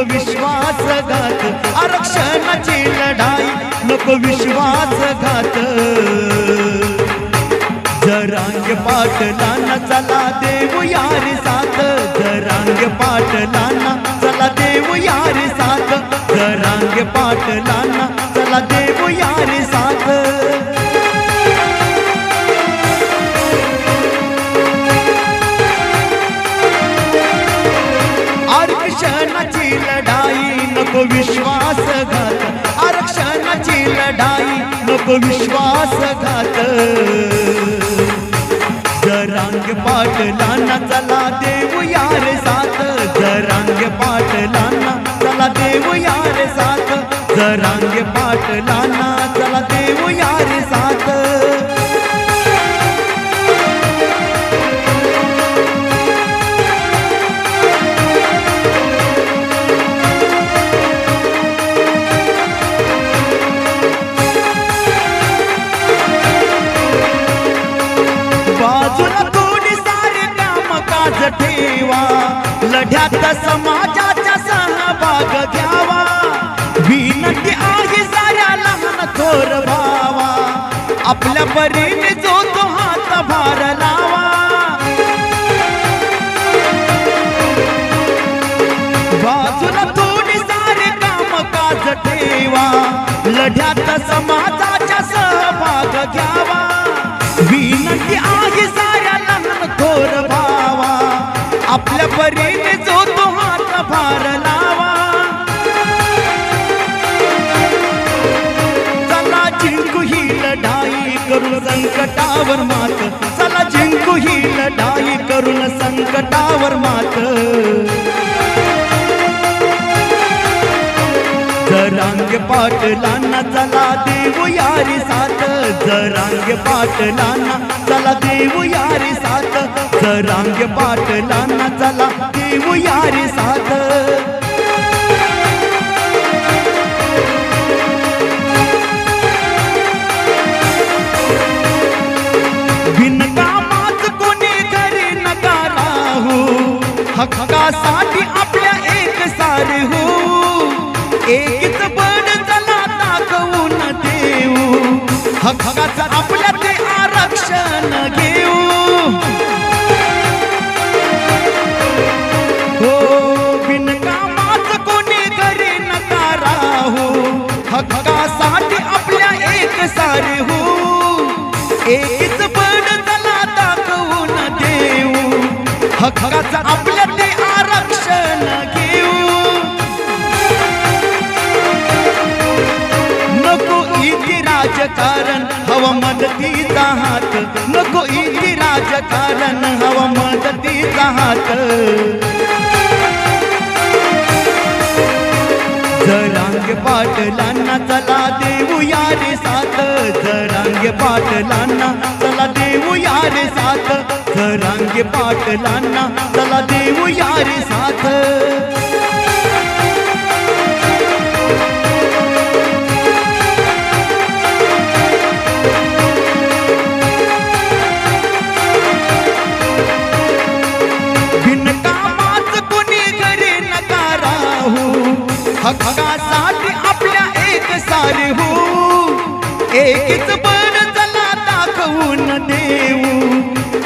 नको विश्वासघात आरक्षणाची लढाई नको विश्वासघात. जरांग पाटलांना चला देऊ यारी साथ जरांग पाटलांना चला देऊ यारी साथ. जरांग पाटलांना चला देऊ आरक्षणाची लढाई नको विश्वासघात आरक्षणाची लढाई नको विश्वासघात जरांग पाटलांना चला देऊ यार साथ. जरांग पाटलांना चला देऊ यार साथ. जरांग पाटला बाजूला कोणी सारे काम काज ठेवा? लढ्यात समाजाचा सहभाग घ्यावा. विनंती आहे साऱ्या लहान थोर भावा. आपल्या परीने जो तो हात भार लावा. बाजूला कोणी सारे काम काज ठेवा. लढ्यात समाजाचा सहभाग घ्यावा. संकटावर मात. चला जिंकू ही लढाई करून संकटावर मात. जरांग पाटलांना चला देऊ यारी साथ. जरांग पाटलांना चला देऊ यारी साथ. जरांग पाटलांना चला देऊ यारी साथ. हक्काचं आपल्या ते आरक्षण घेऊ. हो बिनकामात कोणी घरी नका राहू हो. हक्कासाठी आपल्या एक सारे हो. एकच बळ चला दाखवून देऊ. हक्काचं आपल्या ते आरक्षण घेऊ. नको इथे राजकारण हवा मदतीचा हात. नको इथे राजकारण हवा मदतीचा हात. जरांग पाटलांना चला देऊ यारे साथ. जरांग पाटलांना चला देऊ यारे साथ. जरांग पाटलांना चला देऊ यारे साथ. दाखवून देऊ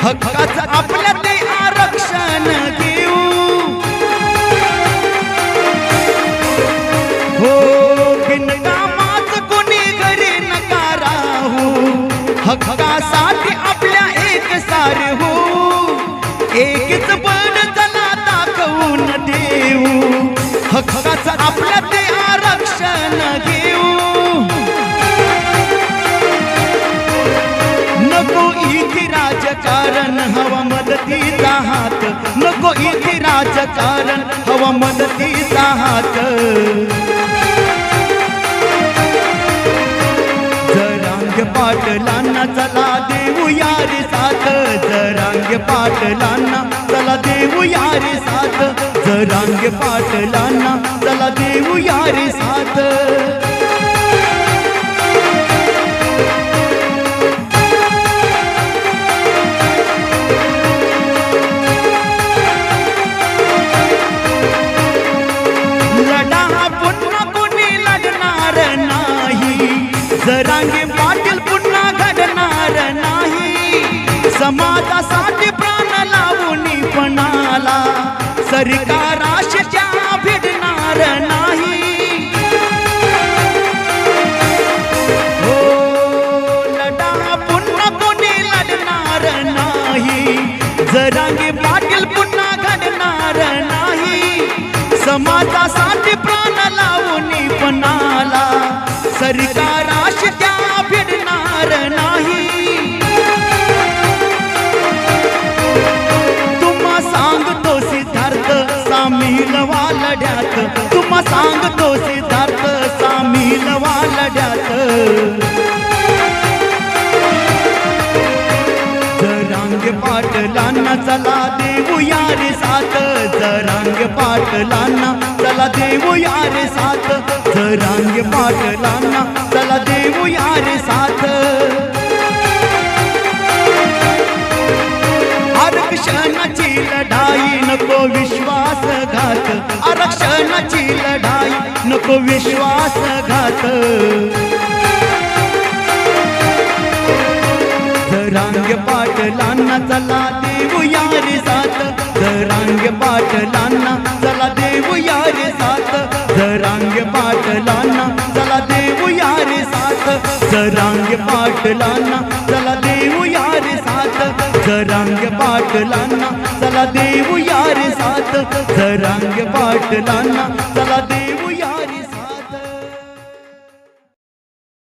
नको इथे राजकारण हवा मदतीचा हात. जरांग पाटलांना चला देऊ यारी साथ. जरांग पाटलांना चला देऊ यारी साथ. जरांग पाटलांना चला देऊ यारी साथ. जरांगे पाटील पुन्हा घडणार नाही. समाजासाठी प्राण लावून पणाला सरकाराशी भिडणार नाही. हो लढा पुन्हा कोणी लढणार नाही. जरांगे पाटील पुन्हा घडणार नाही. समाजासाठी तुम्हा सांगतो सिद्धार्थ सामील लढ्यात. जरांग पाटलांना चला देऊ यारे साथ. जरांग पाटलांना चला देऊ यारे साथ. जरांग पाटलांना चला देऊ यारे साथ. आरक्षणाची लढाई नको विश्वासघात. आरक्षणाची नको विश्वासघात जरांग पाटलांना चला देऊ यारे सात जरांग पाटलांना चला देऊ यारे साथ. जरांग पाटलांना चला देऊ यारे साथ. जरांग पाटलांना चला देऊ यारे सात जरांग पाटलांना चला देऊ यारे सात जरांग पाटलांना चला